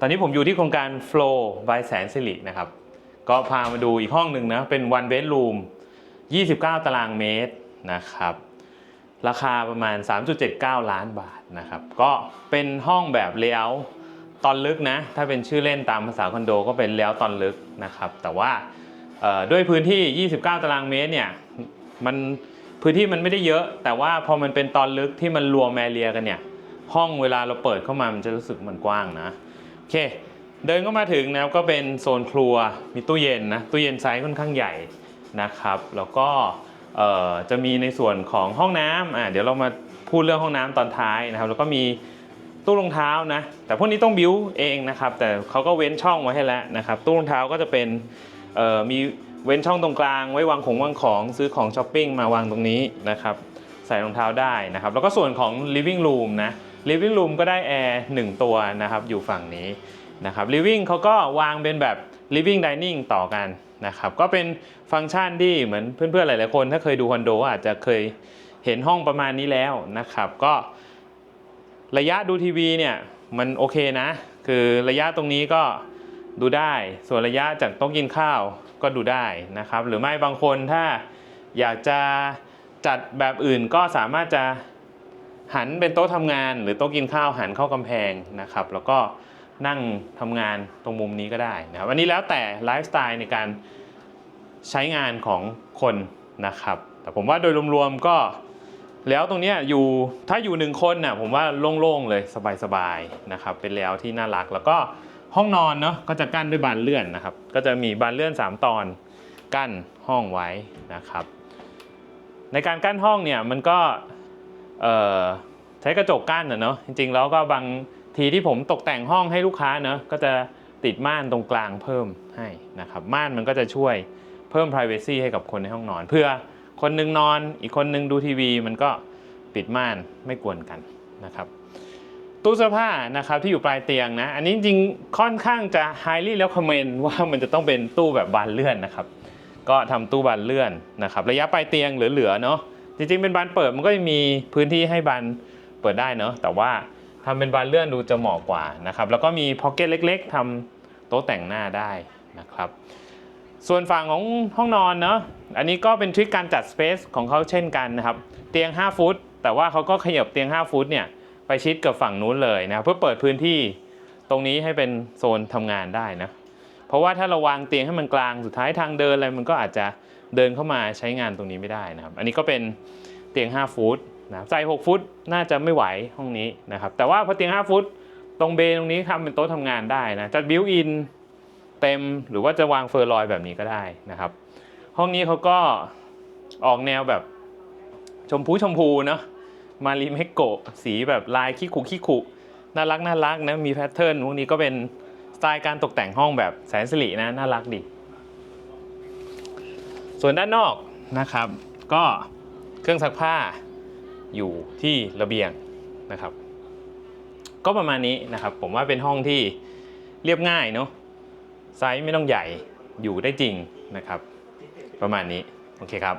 ตอนนี้ผมอยู่ที่โครงการ Flow by แสนสิรินะครับ ก็พามาดูอีกห้องหนึ่งนะ เป็น one bedroom 29 ตารางเมตรนะครับ ราคาประมาณ 3.79 ล้านบาทนะครับ ก็เป็นห้องแบบเลเยอร์ตอนลึกนะ ถ้าเป็นชื่อเล่นตามภาษาคอนโดก็เป็นเลเยอร์ตอนลึกนะครับ แต่ว่าด้วยพื้นที่ 29 ตารางเมตรเนี่ย มันพื้นที่มันไม่ได้เยอะ แต่ว่าพอมันเป็นตอนลึกที่มันรวมแมเรียกันเนี่ย ห้องเวลาเราเปิดเข้ามามันจะรู้สึกมันกว้างนะ โอเค เดินเข้ามาถึงนะก็เป็นโซนครัวมีตู้เย็นนะตู้เย็นไซส์ค่อนข้างใหญ่นะครับ แล้วก็จะมีในส่วนของห้องน้ำอะเดี๋ยวเรามาพูดเรื่องห้องน้ำตอนท้ายนะครับ แล้วก็มีตู้รองเท้านะ แต่พวกนี้ต้องบิ้วเองนะครับ แต่เขาก็เว้นช่องไว้ให้แล้วนะครับ ตู้รองเท้าก็จะเป็นมีเว้นช่องตรงกลาง ไว้วางของวางของซื้อของช้อปปิ้งมาวางตรงนี้นะครับ ใส่รองเท้าได้นะครับ แล้วก็ส่วนของ living room นะ living room ก็ได้แอร์หนึ่งตัวนะครับอยู่ฝั่งนี้นะครับ living เขาก็วางเป็นแบบ living dining ต่อกันนะครับก็เป็นฟังก์ชันที่เหมือนเพื่อนๆหลายๆคน ถ้าเคยดูคอนโดอาจจะเคยเห็นห้องประมาณนี้แล้วนะครับ ก็ระยะดูทีวีเนี่ยมันโอเคนะ คือระยะตรงนี้ก็ดูได้ ส่วนระยะจากโต๊ะกินข้าวก็ดูได้นะครับ หรือไม่บางคนถ้าอยากจะจัดแบบอื่นก็สามารถจะ หันเป็นโต๊ะทำงาน หรือโต๊ะกินข้าวหันเข้ากำแพงนะครับแล้วก็นั่งทำงานตรงมุมนี้ก็ได้นะครับอันนี้แล้วแต่ไลฟ์สไตล์ในการใช้งานของคนนะครับ แต่ผมว่าโดยรวมๆก็แล้วตรงนี้อยู่ถ้าอยู่หนึ่งคนน่ะผมว่าโล่งๆเลยสบายๆนะครับเป็นแล้วที่น่ารักแล้วก็ห้องนอนเนาะก็จะกั้นด้วยบานเลื่อนนะครับ ก็จะมีบานเลื่อน 3 ตอนกั้นห้องไว้นะครับ ในการกั้นห้องเนี่ยมันก็ ใช้กระจกกั้นนะเนาะจริง ๆ แล้วก็บางทีที่ผมตกแต่งห้องให้ลูกค้าเนาะก็จะติดม่านตรงกลางเพิ่มให้นะครับม่านมันก็จะช่วยเพิ่ม privacy ให้กับคนในห้องนอน เพื่อคนหนึงนอนอีกคนหนึงดูทีวี มันก็ปิดม่านไม่กวนกันนะครับตู้เสื้อผ้านะครับที่อยู่ปลายเตียงนะอันนี้จริงค่อนข้างจะ highly recommend ว่ามันจะต้องเป็นตู้แบบบานเลื่อนนะครับก็ทำตู้บานเลื่อนนะครับระยะปลายเตียงเหลือๆเนาะ จริงๆ เป็นบานเปิดมันก็จะมีพื้นที่ให้บานเปิดได้เนาะแต่ว่าทำเป็นบานเลื่อนดูจะเหมาะกว่านะครับแล้วก็มีพ็อกเก็ตเล็ก ๆทำโต๊ะแต่งหน้าได้นะครับ ส่วนฝั่งของห้องนอนเนาะอันนี้ก็เป็นทริคการจัดสเปซของเขาเช่นกันนะครับ เตียง 5 ฟุต แต่ว่าเขาก็ขยับเตียง 5 ฟุตเนี่ยไปชิดกับฝั่งนู้นเลยนะครับเพื่อเปิดพื้นที่ตรงนี้ให้เป็นโซนทำงานได้นะเพราะว่าถ้าเราวางเตียงให้มันกลางสุดท้ายทางเดินอะไรมันก็อาจจะ เดินเข้ามาใช้งานตรงนี้ไม่ได้นะครับ อันนี้ก็เป็นเตียง 5 ฟุตนะครับใส่6ฟุตน่าจะไม่ไหวห้องนี้นะครับ แต่ว่าพอเตียง 5 ฟุต ตรงเบนตรงนี้ทำเป็นโต๊ะทำงานได้นะจัดบิวอินเต็มหรือว่าจะวางเฟอร์ลอยแบบนี้ก็ได้นะครับ ห้องนี้เขาก็ออกแนวแบบชมพูชมพูเนาะมาริเมโกะสีแบบลายขี้ขุขี้ขุน่ารักน่ารักนะมีแพทเทิร์นพวกนี้ก็เป็นสไตล์การตกแต่งห้องแบบแสนสิรินะน่ารักดี ส่วนด้านนอกนะครับ ก็เครื่องซักผ้าอยู่ที่ระเบียงนะครับ ก็ประมาณนี้นะครับ ผมว่าเป็นห้องที่เรียบง่ายเนาะไซส์ไม่ต้องใหญ่อยู่ได้จริงนะครับ ประมาณนี้ โอเคครับ